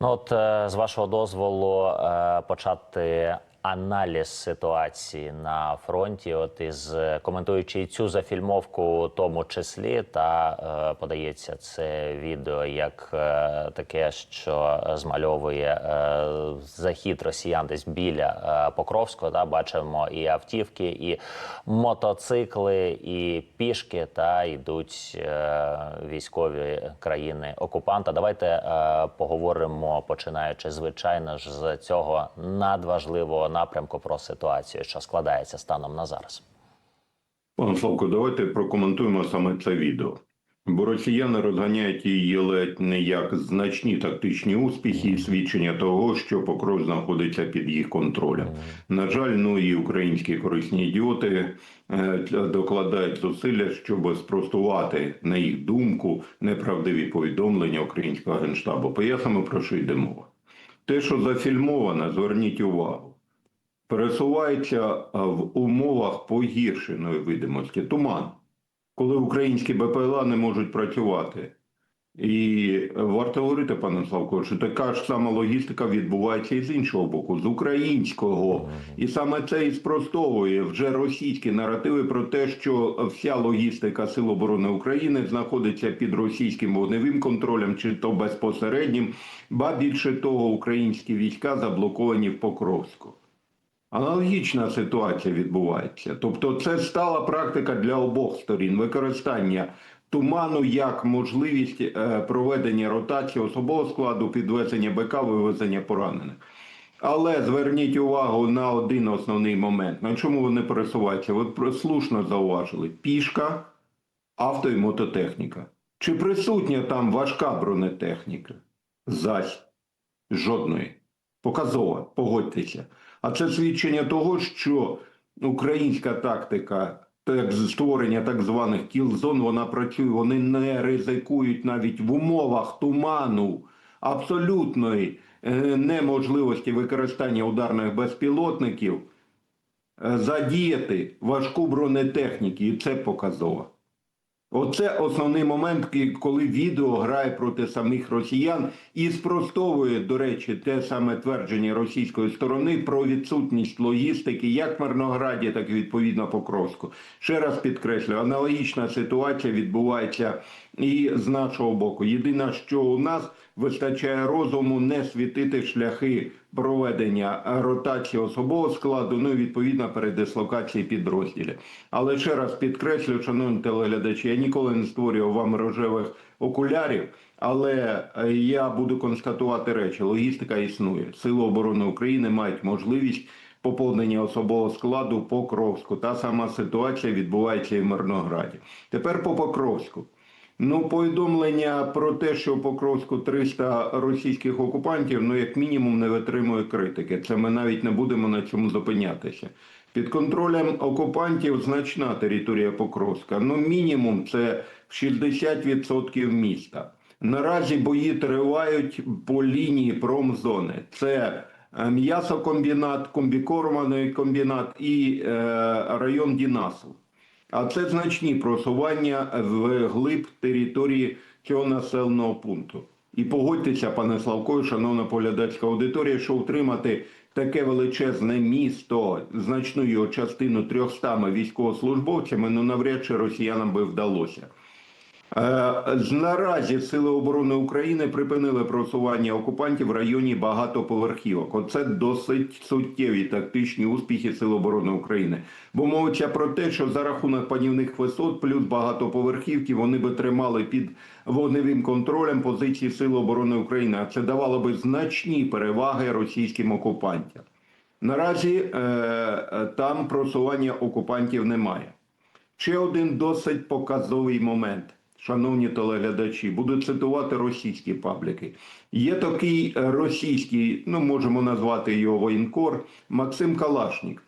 Ну, от е, з вашого дозволу е, почати аналіз ситуації на фронті. От із е, коментуючи цю зафільмовку, у тому числі, та е, подається це відео як е, таке, що змальовує захід росіян десь біля Покровського. Та бачимо і автівки, і мотоцикли, і пішки. Та йдуть військові країни окупанта. Давайте поговоримо, починаючи звичайно ж з цього надважливого напрямку про ситуацію, що складається станом на зараз. Пане Славко, давайте прокоментуємо саме це відео. Бо росіяни розганяють її ледь не як значні тактичні успіхи і свідчення того, що Покров знаходиться під їх контролем. На жаль, ну і українські корисні ідіоти е, докладають зусилля, щоб спростувати, на їх думку, неправдиві повідомлення українського генштабу. Пояснимо, про що йде мова. Те, що зафільмовано, зверніть увагу пересувається в умовах погіршеної видимості туман, коли українські БПЛА не можуть працювати. І варто говорити, пане Славко, що така ж сама логістика відбувається і з іншого боку, з українського. І саме це і спростовує вже російські наративи про те, що вся логістика Сил оборони України знаходиться під російським вогневим контролем, чи то безпосереднім, ба більше того, українські війська заблоковані в Покровську. Аналогічна ситуація відбувається. Тобто, це стала практика для обох сторін використання туману як можливість е, проведення ротації особового складу, підвезення БК, вивезення поранених. Але зверніть увагу на один основний момент. На чому вони пересуваються? Ви слушно зауважили: пішка, авто і мототехніка. Чи присутня там важка бронетехніка? Зась жодної. Показова, погодьтеся. А це свідчення того, що українська тактика так, створення так званих кілзон, вона працює, вони не ризикують навіть в умовах туману абсолютної е, неможливості використання ударних безпілотників е, задіяти важку бронетехніку, і це показово. Оце основний момент, коли відео грає проти самих росіян і спростовує, до речі, те саме твердження російської сторони про відсутність логістики як в Мирнограді, так і відповідно Покровську. Ще раз підкреслю, аналогічна ситуація відбувається і з нашого боку. Єдине, що у нас вистачає розуму не світити шляхи проведення ротації особового складу, ну і відповідно передислокації підрозділів. Але ще раз підкреслю, шановні телеглядачі, я ніколи не створював вам рожевих окулярів, але е, я буду констатувати речі: логістика існує. Сили оборони України мають можливість. Поповнення особового складу по Покровську. Та сама ситуація відбувається і в Мирнограді. Тепер по Покровську. Ну, повідомлення про те, що в Покровську 300 російських окупантів, ну як мінімум, не витримує критики. Це ми навіть не будемо на цьому зупинятися. Під контролем окупантів значна територія Покровська. Ну, мінімум, це 60% міста. Наразі бої тривають по лінії промзони. Це е, м'ясокомбінат, комбікорманий комбінат і е, район Дінасов. А це значні просування в глиб території цього населеного пункту. І погодьтеся, пане Славко, шановна поглядацька аудиторія, що утримати таке величезне місто, значну його частину 300 військовослужбовцями, ну навряд чи росіянам би вдалося. Е, Наразі Сили оборони України припинили просування окупантів в районі багатоповерхівок. Оце досить суттєві тактичні успіхи Сил оборони України. Бо мовиться про те, що за рахунок панівних висот плюс багатоповерхівки вони би тримали під вогневим контролем позиції Сил оборони України. А це давало би значні переваги російським окупантам. Наразі е, там просування окупантів немає. Ще один досить показовий момент, шановні телеглядачі, буду цитувати російські пабліки. Є такий е, російський, ну можемо назвати його воєнкор, Максим Калашнік.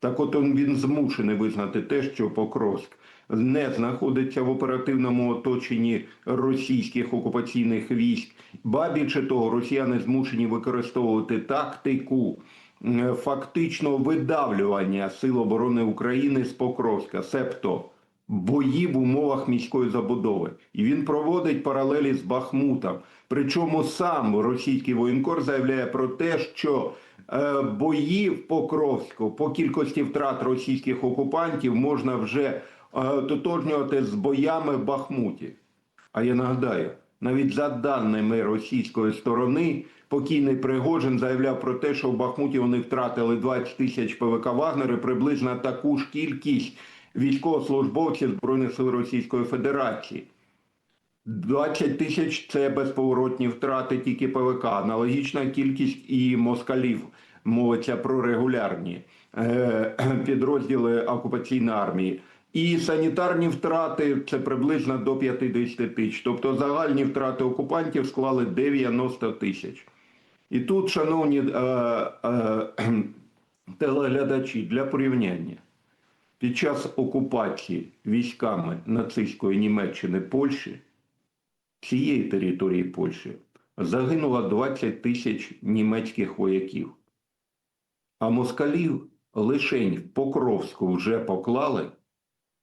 Так от він змушений визнати те, що Покровськ не знаходиться в оперативному оточенні російських окупаційних військ. Ба більше того, росіяни змушені використовувати тактику фактичного видавлювання Сил оборони України з Покровська, себто бої в умовах міської забудови. І він проводить паралелі з Бахмутом. Причому сам російський воєнкор заявляє про те, що е, бої в Покровську по кількості втрат російських окупантів можна вже е, тотожнювати з боями в Бахмуті. А я нагадаю, навіть за даними російської сторони, покійний Пригожин заявляв про те, що в Бахмуті вони втратили 20 тисяч ПВК Вагнер і приблизно таку ж кількість військовослужбовців Збройних сил Російської Федерації. 20 тисяч це безповоротні втрати тільки ПВК. Аналогічна кількість і москалів. Мовиться про регулярні е, підрозділи окупаційної армії. І санітарні втрати це приблизно до 50 тисяч. Тобто загальні втрати окупантів склали 90 тисяч. І тут, шановні е, е, телеглядачі, для порівняння. Під час окупації військами нацистської Німеччини Польщі цієї території Польщі загинуло 20 тисяч німецьких вояків. А москалів лишень в Покровську вже поклали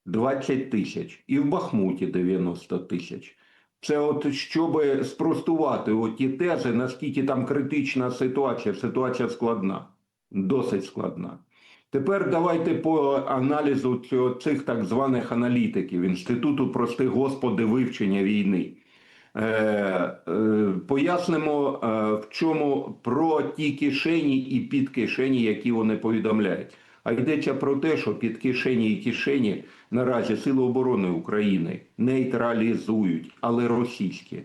20 тисяч і в Бахмуті 90 тисяч. Це от щоб спростувати от ті тези, наскільки там критична ситуація, ситуація складна, досить складна. Тепер давайте по аналізу цього, цих так званих аналітиків Інституту прости господи вивчення війни. Е, е, пояснимо, е, в чому про ті кишені і підкишені, які вони повідомляють. А йдеться про те, що під кишені і кишені наразі Сили оборони України нейтралізують, але російські.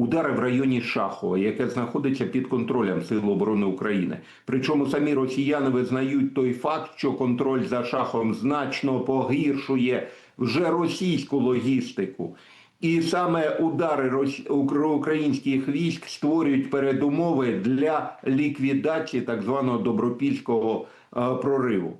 Удари в районі Шахова, яке знаходиться під контролем Сил оборони України. Причому самі росіяни визнають той факт, що контроль за Шаховом значно погіршує вже російську логістику. І саме удари українських військ створюють передумови для ліквідації так званого добропільського е, прориву.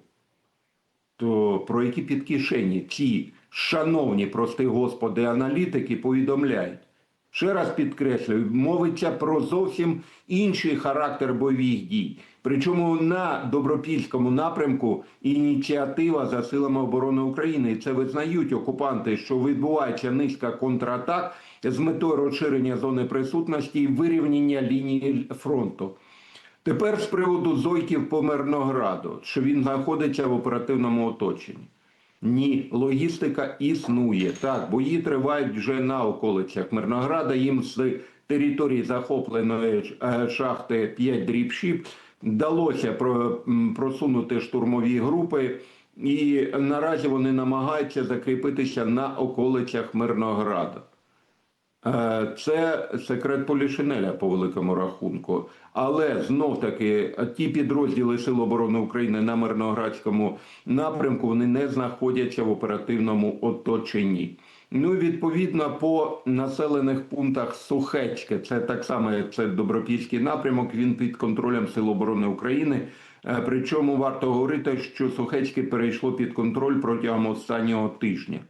То про які підкишені ці шановні, прости господи, аналітики повідомляють. Ще раз підкреслюю, мовиться про зовсім інший характер бойових дій. Причому на добропільському напрямку ініціатива за силами оборони України. І це визнають окупанти, що відбувається низка контратак з метою розширення зони присутності і вирівняння лінії фронту. Тепер з приводу Зойків по Мирнограду, що він знаходиться в оперативному оточенні. Ні, логістика існує. Так, бої тривають вже на околицях Мирнограда. Їм з території захопленої е, шахти 5 дрібшіп вдалося про- просунути штурмові групи, і наразі вони намагаються закріпитися на околицях Мирнограда. Е, Це секрет Полішинеля по великому рахунку. Але знов таки ті підрозділи Сил оборони України на Мирноградському напрямку вони не знаходяться в оперативному оточенні. Ну і відповідно по населених пунктах Сухецьке, це так само як це Добропільський напрямок. Він під контролем Сил оборони України. Е, Причому варто говорити, що Сухецьке перейшло під контроль протягом останнього тижня.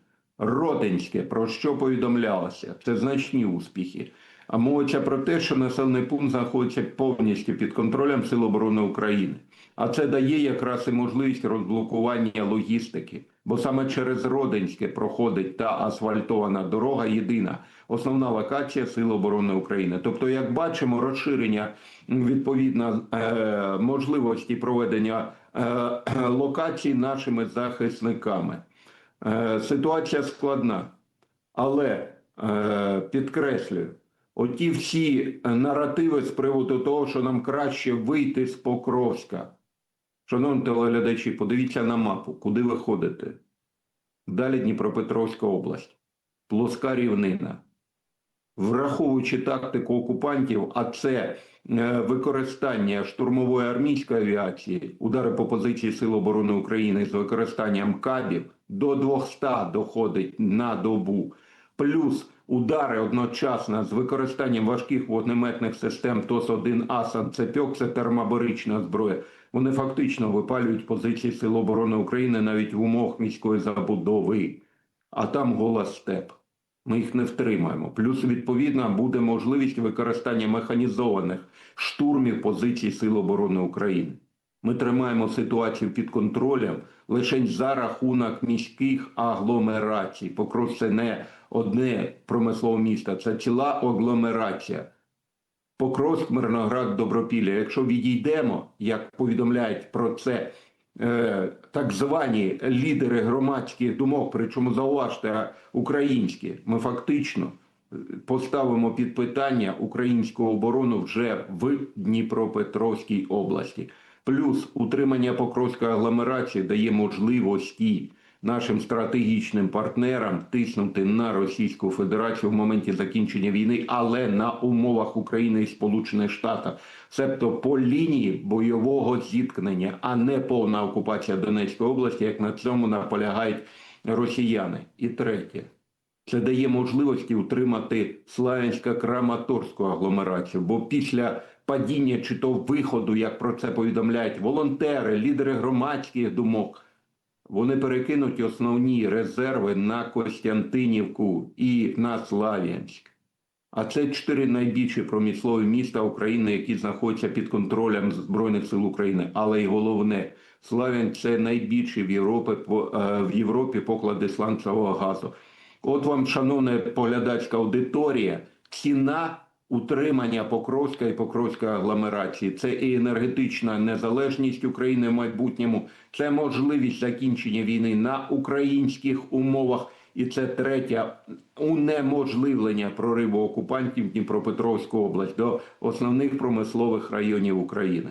Родинське, про що повідомлялося, це значні успіхи. А мовиться про те, що населений пункт знаходиться повністю під контролем Сил оборони України. А це дає якраз і можливість розблокування логістики, бо саме через Родинське проходить та асфальтована дорога єдина, основна локація Сил оборони України. Тобто, як бачимо, розширення відповідно е, можливості проведення е, локацій нашими захисниками. Е, Ситуація складна, але е, підкреслюю, оті всі наративи з приводу того, що нам краще вийти з Покровська. Шановні телеглядачі, подивіться на мапу, куди ви ходите. Далі Дніпропетровська область, плоска рівнина. Враховуючи тактику окупантів, а це е, використання штурмової армійської авіації, удари по позиції Сил оборони України з використанням кабів до 200 доходить на добу, плюс удари одночасно з використанням важких вогнеметних систем ТОС-1 «Асан», «Цепьок» – це термобарична зброя. Вони фактично випалюють позиції Сил оборони України навіть в умовах міської забудови, а там гола степ. Ми їх не втримаємо. Плюс, відповідно, буде можливість використання механізованих штурмів позицій Сил оборони України. Ми тримаємо ситуацію під контролем лише за рахунок міських агломерацій. Покров це не одне промислове місто, це ціла агломерація. Покровськ, Мирноград, Добропілля. Якщо відійдемо, як повідомляють про це так звані лідери громадських думок, причому зауважте українські, ми фактично е, поставимо під питання українську оборону вже в Дніпропетровській області. Плюс утримання Покровської агломерації дає можливості нашим стратегічним партнерам тиснути на Російську Федерацію в моменті закінчення війни, але на умовах України і Сполучених Штатів, себто по лінії бойового зіткнення, а не повна окупація Донецької області, як на цьому наполягають росіяни. І третє. Це дає можливості утримати Славянсько-Краматорську агломерацію, бо після падіння чи то виходу, як про це повідомляють волонтери, лідери громадських думок, вони перекинуть основні резерви на Костянтинівку і на Слав'янськ. А це чотири найбільші промислові міста України, які знаходяться під контролем Збройних сил України. Але й головне, Славянськ – це найбільший в Європі, е, в Європі поклади сланцевого газу. От вам, шановна поглядацька аудиторія, ціна утримання Покровська і Покровської агломерації. Це і енергетична незалежність України в майбутньому, це можливість закінчення війни на українських умовах. І це третє унеможливлення прориву окупантів Дніпропетровську область до основних промислових районів України.